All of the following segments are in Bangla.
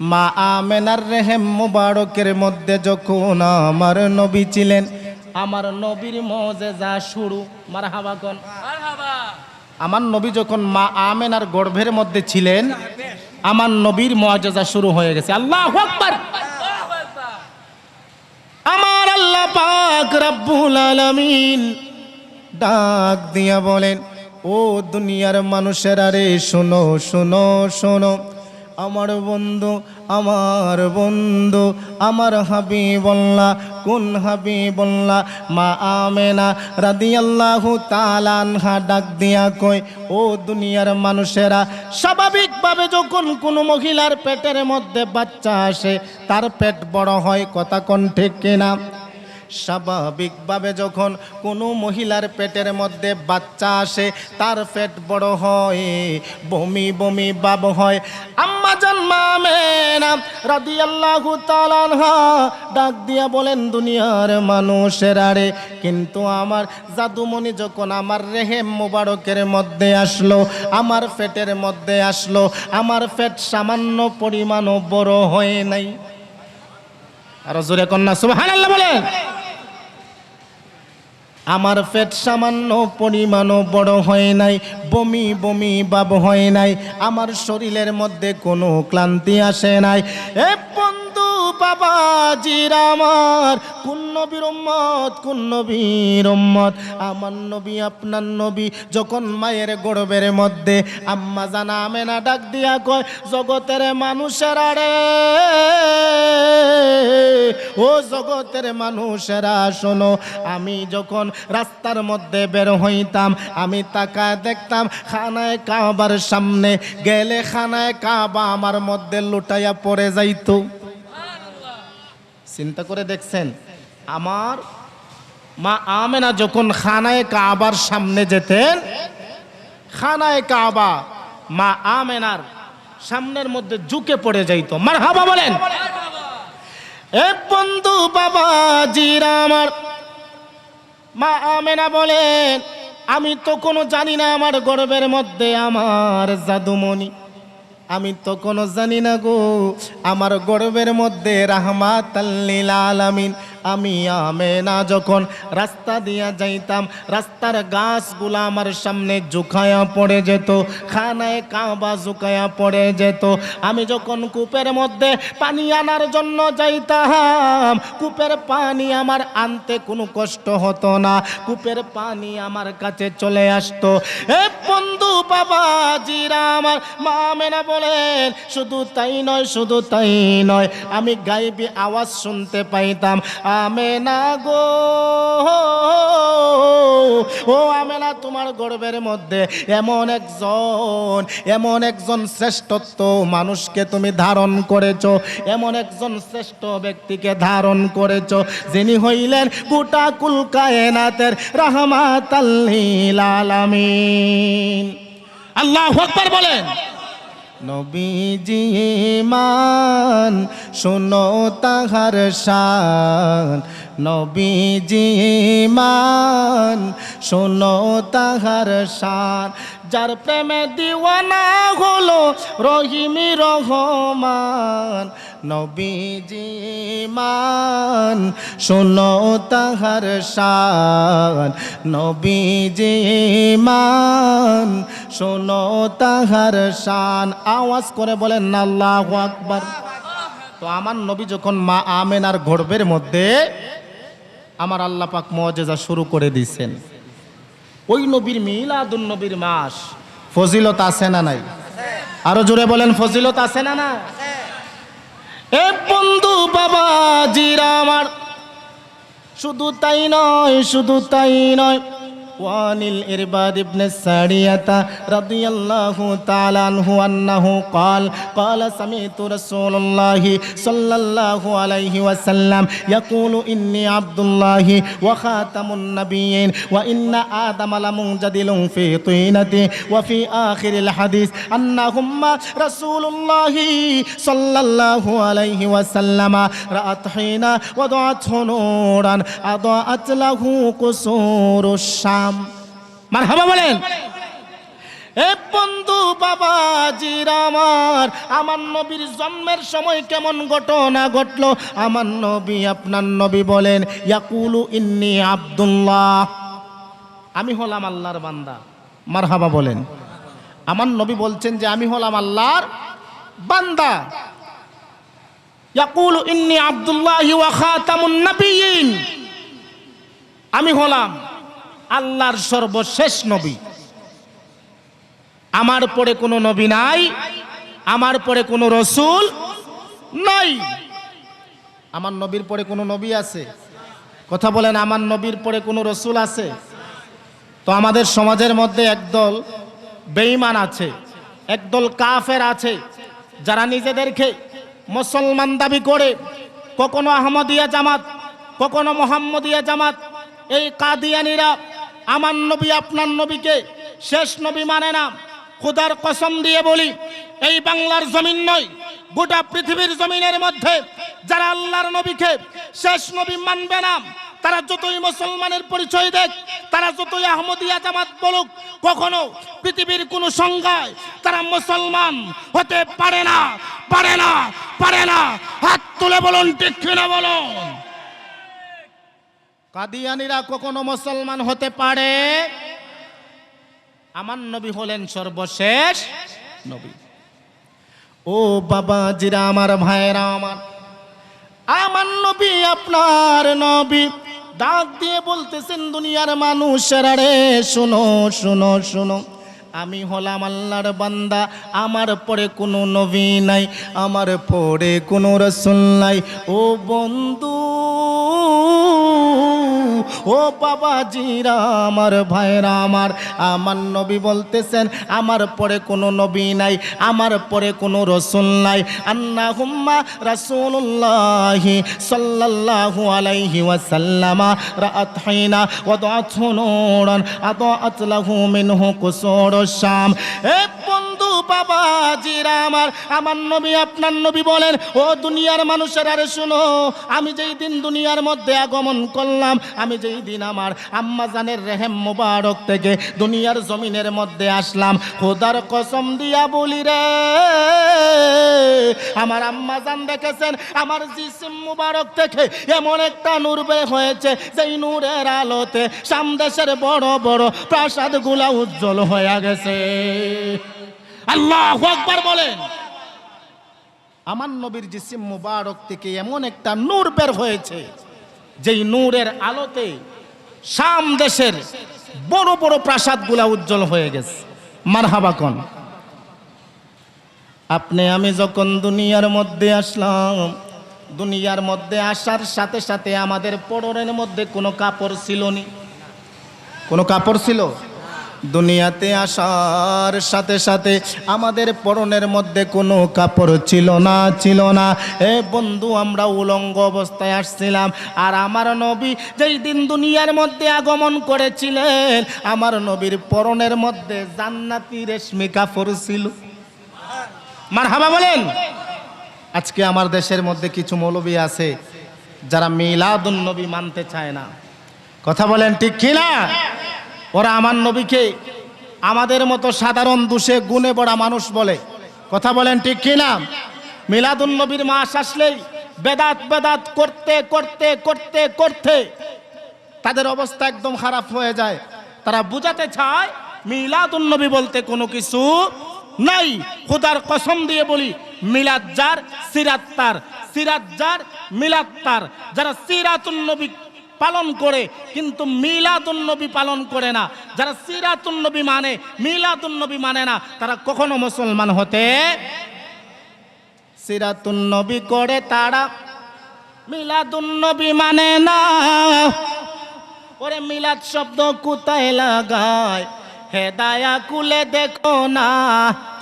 মা আমেনার রেহেম মুবারকের মধ্যে যখন আমার নবী ছিলেন আমার নবীর মজে যা শুরু মার হাবাকন আমার নবী যখন মা আমেনার গর্ভের মধ্যে ছিলেন আমার নবীর মজেজা শুরু হয়ে গেছে। আল্লাহ আকবার। আমার আল্লাহ পাক রব্বুল আলামিন ডাক দিয়া বলেন ও দুনিয়ার মানুষেরা রে শোনো শোনো শোনো। আমার বন্ধু আমার বন্ধু, আমার হাবিবল্লাহ, কোন হাবিবল্লাহ? মা আমেনা রাদিয়াল্লাহু তাআলা আনহা ডাক দিয়া কয়, ও দুনিয়ার মানুষেরা, স্বাভাবিকভাবে যখন কোনো মহিলার পেটের মধ্যে বাচ্চা আসে, তার পেট বড় হয়, কথা কোন ঠিক কিনা? স্বাভাবিকভাবে যখন কোনো মহিলার পেটের মধ্যে বাচ্চা আসে, তার পেট বড় হয়, বমি বমি বাব হয়। আম্মা জন্মামেনা রাদিয়াল্লাহু তাআলা ডাক দিয়া বলেন, দুনিয়ার মানুষের আরে কিন্তু আমার জাদুমণি যখন আমার রেহেম মোবারকের মধ্যে আসলো, আমার পেটের মধ্যে আসলো, আমার পেট সামান্য পরিমাণও বড় হয় নাই। আরও জোরে কন্যা, সুবহানাল্লাহ বলেন। আমার পেট সামান্য পরিমাণও বড় হয় নাই, বমি বমি বাব হয় নাই, আমার শরীরের মধ্যে কোনো ক্লান্তি আসে নাই। এ বন্ধু বাবা জির আমার। কোন নবীর উম্মত, কোন নবীর উম্মত? আমার নবী, আপনার নবী যখন মায়ের গর্বের মধ্যে আম্মা জানা আমেনা ডাক দিয়া কয়, জগতের মানুষের রে, ও জগতের মানুষেরা শোনো, আমি যখন রাস্তার মধ্যে বের হইতাম, আমি তাকায় দেখতাম খানায় কাবার সামনে, গেলে খানায় কাবা আমার মধ্যে লুটাইয়া পড়ে যাইতো। চিন্তা করে দেখছেন, আমার মা আমেনা যখন খানায় কাবার সামনে যেতেন, খানায় কাবা মা আমেনার সামনের মধ্যে ঝুঁকে পড়ে যাইতো। মার হাবা বলেন। এ বন্ধু বাবা জিরা আমার। মা আমেনা বলেন, আমি তো কোনো জানি না আমার গর্বের মধ্যে আমার জাদুমণি। আমি তো কোনো জানি না গো আমার গর্বের মধ্যে রাহমাত আলামিন। আমি আমেনা যখন রাস্তা দিয়া যাইতাম, রাস্তার গাছগুলা আমার সামনে ঝুঁকায়া পড়ে যেত, খানায় কাবা জুকায়া পড়ে যেত। আমি যখন কূপের মধ্যে পানি আনার জন্য যাইতাম, কূপের পানি আমার আনতে কোনো কষ্ট হতো না। কূপের পানি আমার কাছে চলে আসতো। এ বন্ধু বাবা, জিরা আমার মা মেনা বলেন, শুধু তাই নয়, শুধু তাই নয়। আমি গাইবি আওয়াজ শুনতে পাইতাম। আমেনা গো। ও আমেনা, তোমার গর্বের মধ্যে এমন একজন এমন একজন শ্রেষ্ঠত্ব মানুষকে তুমি ধারণ করেছ, এমন একজন শ্রেষ্ঠ ব্যক্তিকে ধারণ করেছ, যিনি হইলেন গোটা কুল কায়নাতের রহমাত আলামিন। আল্লাহ আকবার বলেন। নবীজি মান, শুনো তাহার শান। নবীজি মান, শুনো তাহার শান। যার প্রেমে দিওয়ানা হলো রহিমি রহমান। নবীজি মান, শোনো তাহার শান। নবীজি মান, শোনো তাহার শান। আওয়াজ করে বলেন, আল্লাহু আকবার। তো আমার নবী যখন মা আমেনার গর্ভের মধ্যে আমার আল্লাহ পাক মজেজা শুরু করে দিয়েছেন। ওই নবীর মিলাদুন নবীর মাস ফজিলত আছে না নাই? আরও জোরে বলেন, ফজিলত আছে না না? এ বন্ধু বাবা জিরা আমার। শুধু তাই নয় শুধু তাই নয় وعن الإرباد بن السارية رضي الله تعالى عنه أنه قال قال سمعت رسول الله صلى الله عليه وسلم يقول إني عبد الله وخاتم النبيين وإن آدم لمنجدل في طينته وفي آخر الحديث أنهم رسول الله صلى الله عليه وسلم رأت حين وضعته نورا أضاءت له قصور الشام মারহাবা বলেন। এ বন্ধু বাবাজির আমার আমার নবীর জন্মের সময় কেমন ঘটনা ঘটলো? আমার নবী আপনার নবী বলেন, ইয়াকুলু ইন্নি আব্দুল্লাহ। আমি হলাম আল্লাহর বান্দা। মারহাবা বলেন। আমার নবী বলছেন যে, আমি হলাম আল্লাহর বান্দা। ইয়াকুলু ইন্নি আব্দুল্লাহ ওয়া খাতামুন নাবিয়িন। আমি হলাম আল্লাহর সর্বশেষ নবী। আমার পরে কোনো নবী নাই, আমার পরে কোনো রসুল নাই। আমার নবীর পরে কোনো নবী আছে। কথা বলেন, আমার নবীর পরে কোনো রসুল আছে? তো আমাদের সমাজের মধ্যে একদল বেঈমান আছে, একদল কাফের আছে, যারা নিজেদেরকে মুসলমান দাবি করে, কখনো আহমদিয়া জামাত, কখনো মোহাম্মদিয়া জামাত, এই কাদিয়ানিরা আমার নবী, আপনার নবীকে শেষ নবী মানে না। খুদার কসম দিয়ে বলি, এই বাংলার জমিন নয়, গোটা পৃথিবীর জমিনের মধ্যে যারা আল্লাহর নবীকে শেষ নবী মানবে না, তারা যতই মুসলমানের পরিচয় দেখ, তারা যতই আহমদিয়া জামাত বলুক, কখনো পৃথিবীর কোনো সংজ্ঞায় তারা মুসলমান হতে পারে না পারে না পারে না। হাত তুলে বলুন, ঠিক কিনা বলুন? কাদিয়ানিরা কখনো মুসলমান হতে পারে? আমার নবী হলেন সর্বশেষ নবী। ও বাবা জিরা আমার ভাইরা আমার আমার নবী, আপনার নবী। ডাক দিয়ে বলতেছেন দুনিয়ার মানুষেরা রে, শুনো শুনো শুনো। আমি হলাম আল্লাহর বান্দা, আমার পরে কোনো নবী নাই, আমার পরে কোনো রসুল নাই। ও বন্ধু ও বাবা জিরা আমার ভাইরা আমার আমার নবী বলতেছেন, আমার পরে কোনো নবী নাই, আমার পরে কোনো রসুল নাই। আন্না হুম্মা রাসূলুল্লাহি সাল্লাল্লাহু আলাইহি ওয়াসাল্লামা রাআত হাইনা ওয়াদাতহু নূরান আদাআত লাহু মিনহু কুসুরুশ শাম। এ বন্ধু বাবা জিরা আমার আমার নবী, আপনার নবী বলেন, ও দুনিয়ার মানুষের, আরে শুনো, আমি যেই দিন দুনিয়ার মধ্যে আগমন করলাম, আমি যেই দিন আমার আম্মা জানের রেহেম মুবারক থেকে দুনিয়ার জমিনের মধ্যে আসলাম, খোদার কসম দিয়া বলি রে, আমার আম্মা জান দেখেছেন, আমার জিসিম মুবারক থেকে এমন একটা নূর বের হয়েছে, যেই নূরের আলোতে সামদেশের বড় বড় প্রাসাদগুলা উজ্জ্বল হয়ে গেছে। আল্লাহ আকবার বলেন। আমার নবীর জিসিম মুবারক থেকে এমন একটা নূর বের হয়েছে, যেই নূরের আলোতে শাম দেশের বড় বড় প্রাসাদগুলা উজ্জ্বল হয়ে গেছে। মারহাবা কন? আপনি, আমি যখন দুনিয়ার মধ্যে আসলাম, দুনিয়ার মধ্যে আসার সাথে সাথে আমাদের পরনের মধ্যে কোনো কাপড় ছিল নি কোনো কাপড় ছিল? দুনিয়াতে আসার সাথে সাথে আমাদের পরনের মধ্যে কোনো কাপড় ছিল না ছিল না। এ বন্ধু, আমরা উলঙ্গ অবস্থায় আসছিলাম আর আমার নবী যেই দিন দুনিয়ার মধ্যে আগমন করেছিলেন, আমার নবীর পরনের মধ্যে জান্নাতি রেশমি কাপড় ছিল। মার হাবা বলেন। আজকে আমার দেশের মধ্যে কিছু মৌলবী আছে যারা মিলাদুন নবী মানতে চায় না। কথা বলেন ঠিক কিনা? ওরা আমার নবীকে আমাদের মতো সাধারণ দুষে গুণে বড়া মানুষ বলে। কথা বলেন ঠিক কিনা মিলাদুন নবীর মাস আসলেই বেদাত বেদাত করতে করতে করতে করতে তাদের অবস্থা একদম খারাপ হয়ে যায়। তারা বুঝাতে চায়, মিলাদুন নবী বলতে কোনো কিছু নাই। খোদার কসম দিয়ে বলি, মিলাদ যার, সিরাত তার। সিরাত যার, মিলাদ তার। যারা সিরাতুন নবী পালন করে, কিন্তু মিলাদুন নবী পালন করে না। যারা সিরাতুন নবী মানে মিলাদুন নবী মানে না, তারা কখনো মুসলমান হতে সিরাতুন নবী করে তারা মিলাদুন নবী মানে না। ওরে মিলাদ শব্দ কোথায় লাগায়? হেদায়া কুলে দেখো না।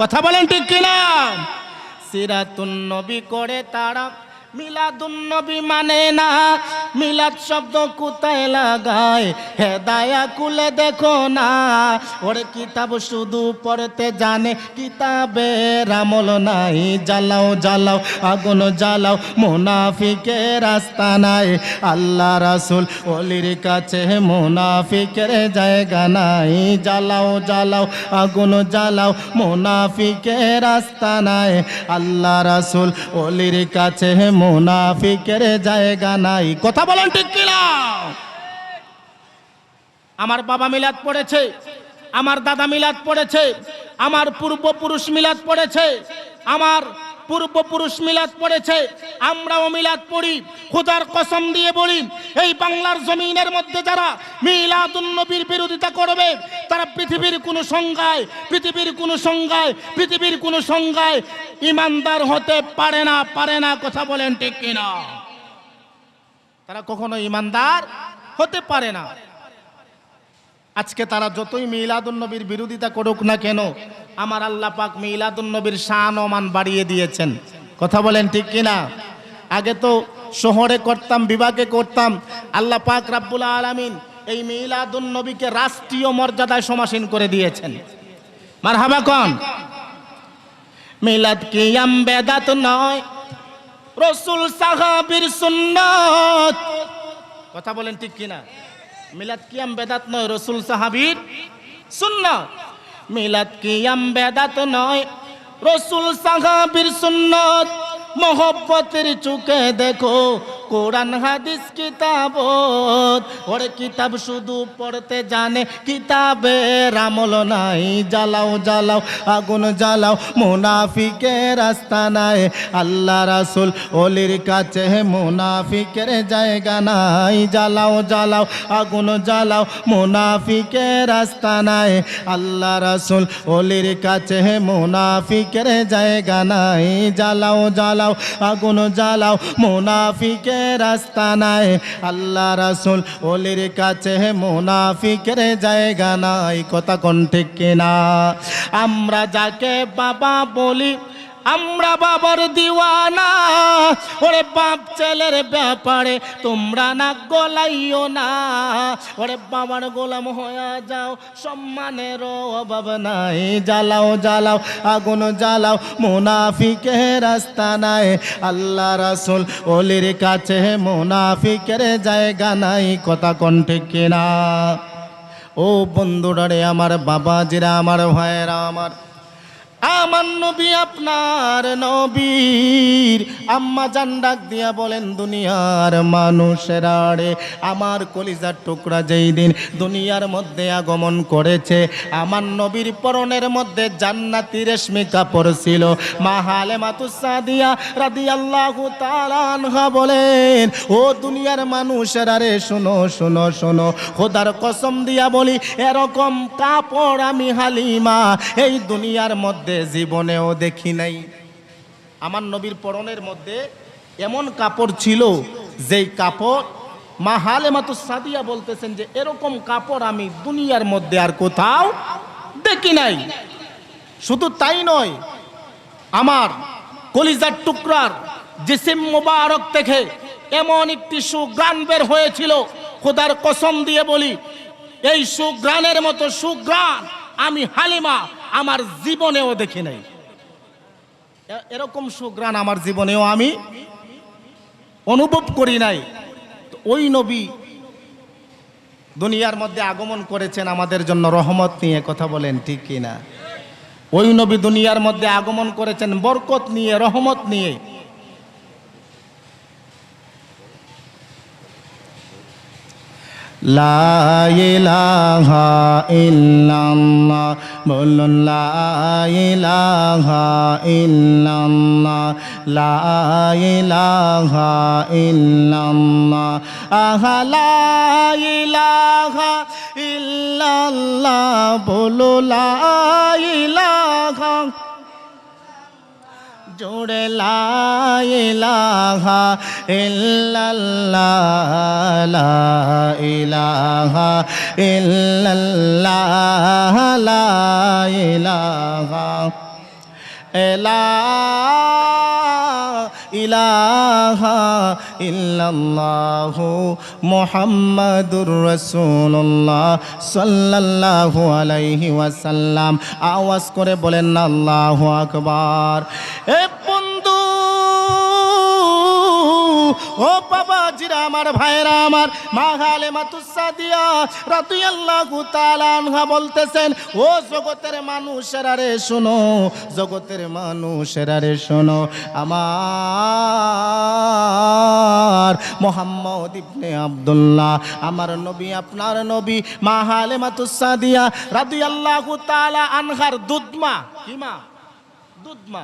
কথা বলেন ঠিক কিনা? সিরাতুন নবী করে তারা মিলাদুন্নবী মানে না। মিলাদ শব্দ কোথায় লাগায়? হেদায়া কুলে দেখো না। ওরে কিতাব শুধু পড়তে জানে, কিতাবের আমল নাই। জ্বালাও জ্বালাও, আগুন জ্বালাও, মুনাফিকের রাস্তা নাই। আল্লাহ রাসুল অলির কাছে মুনাফিকের জায়গা নাই। জ্বালাও জ্বালাও, আগুন জ্বালাও, মুনাফিকের রাস্তা নাই। আল্লাহ রাসুল অলির কাছে মুনাফিকের জায়গা নাই। কথা বলেন ঠিক কিনা? আমার বাবা মিলাদ পড়েছে, আমার দাদা মিলাদ পড়েছে, আমার পূর্বপুরুষ মিলাদ পড়েছে, আমার পূর্বপুরুষ মিলাদ পড়েছে, আমরাও মিলাদ পড়ি, খোদার কসম দিয়ে বলি, এই বাংলার জমিনের মধ্যে যারা মিলাদুন নবীর বিরোধিতা করবে, তারা পৃথিবীর কোনো সংজ্ঞায়, পৃথিবীর কোনো সংজ্ঞায়, পৃথিবীর কোনো সংজ্ঞায় ইমানদার হতে পারে না পারে না, কথা বলেন ঠিক কিনা? তারা কখনো ইমানদার হতে পারে না। আজকে তারা যতই মিলাদুন্নবীর বিরোধিতা করুক না কেন, আমার আল্লাহ পাক মিলাদুন্নবীর শান ওমান বাড়িয়ে দিয়েছেন। কথা বলেন ঠিক কিনা? আগে তো শহরে করতাম, বিভাগে করতাম, আল্লাহ পাক রাব্বুল আলামিন এই মিলাদুন্নবীকে রাষ্ট্রীয় মর্যাদায় সমাসীন করে দিয়েছেন। মার হাবা কন? মিলাদ কি বেদাত নয় রসুল সাহাবির সুন্নাত। কথা বলেন ঠিক কিনা? মিলাদ কিয়াম বেদাত নয়, রসুল সাহাবির সুন্নাত। মিলাদ কিয়াম বেদাত নয়, রসুল সাহাবির সুন্নাত। মহব্বতের চুকে দেখো কোরআন, হাদিস, কিতাব, ওরে কিতাব শুধু পড়তে জানে, কিতাবের আমল নাই। জ্বালাও জ্বালাও, আগুন জ্বালাও, মুনাফিকের রাস্তা নাই। আল্লাহ রাসুল অলির কাছে মুনাফিকের জায়গা নাই। জ্বালাও জ্বালাও, আগুন জ্বালাও, মুনাফিকের রাস্তা নাই। আল্লাহ রাসুল অলির কাছে মুনাফিকের জায়গা নাই। জ্বালাও জ্বালাও, আগুন জ্বালাও, মুনাফিকের রাস্তা নাই। আল্লাহ রাসুল অলির কাছে মুনাফিকের জায়গা নাই। কথা কোন ঠিক কিনা? আমরা যাকে বাবা বলি আমরা বাবার দিওয়ানা। ওরে বাপ ছেলের ব্যাপারে তোমরা না গলাইও না। ওরে বাবার গোলাম হয়ে যাও, সম্মানের অভাব নাই। জ্বালাও জ্বালাও, আগুন জ্বালাও, মুনাফিকের রাস্তা নাই। আল্লাহ রাসুল অলির কাছে মুনাফিকের জায়গা নাই। কথা কণ্ঠে কিনা? ও বন্ধুরা রে আমার বাবাজিরা, আমার ভাইয়েরা, আমার আমার নবী, আপনার নবীর। আম্মা জান ডাক দিয়া বলেন, দুনিয়ার মানুষের আড়ে আমার কলিজার টুকরা যেই দিন দুনিয়ার মধ্যে আগমন করেছে, আমার নবীর পরনের মধ্যে জান্নাতি রেশমি কাপড় ছিল। মা হালে মাতুসাদিয়া রাদি আল্লাহ তালানহা বলেন, ও দুনিয়ার মানুষের আরে শোনো শোনো শোনো, খোদার কসম দিয়া বলি, এরকম কাপড় আমি হালিমা, এই দুনিয়ার মধ্যে জীবনেও দেখি নাই। আমার নবীর পরনের মধ্যে এমন কাপড় ছিল, যেই কাপড় মা হালে মাতো সাদিয়া বলতেছেন যে, এরকম কাপড় আমি দুনিয়ার মধ্যে আর কোথাও দেখি নাই। শুধু তাই নয়, আমার কলিজার টুকরার জিসিম মোবারক থেকে এমন একটি সুগ্রাণ বের হয়েছিল, খোদার কসম দিয়ে বলি, এই সুগ্রাণের মতো সুগ্রাণ আমি হালিমা আমার জীবনেও দেখি নাই। এরকম সুগ্রাণ আমার জীবনেও আমি অনুভব করি নাই। ওই নবী দুনিয়ার মধ্যে আগমন করেছেন, আমাদের জন্য রহমত নিয়ে কথা বলেন, ঠিক কিনা? ওই নবী দুনিয়ার মধ্যে আগমন করেছেন, বরকত নিয়ে, রহমত নিয়ে। লা ইলাহা ইল্লাল্লাহ বলুন লা ইলাহা ইল্লাল্লাহ লা ইলাহা ইল্লাল্লাহ আহা লা ইল্লাল্লাহ বলো জোড়ে লাইলাহা ইল্লাল্লাহ ইলাহা ইল্লাল্লাহ ইলাহা লা ইলাহা ইল্লাল্লাহু মুহাম্মাদুর রাসূলুল্লাহ সাল্লাল্লাহু আলাইহি ওয়াসাল্লাম। আওয়াজ করে বলেন আল্লাহ আকবার। এ বাবা জিরা আমার আমার বলতেছেন, ও জগতের মানুষেরা রে শোনো, জগতের মানুষেরা রে শোনো, আমার মোহাম্মদ ইবনে আব্দুল্লাহ, আমার নবী, আপনার নবী মা হালে মাতুসাদিয়া রাদিয়াল্লাহু তাআলা আনহার দুধমা, কি মা? দুধমা।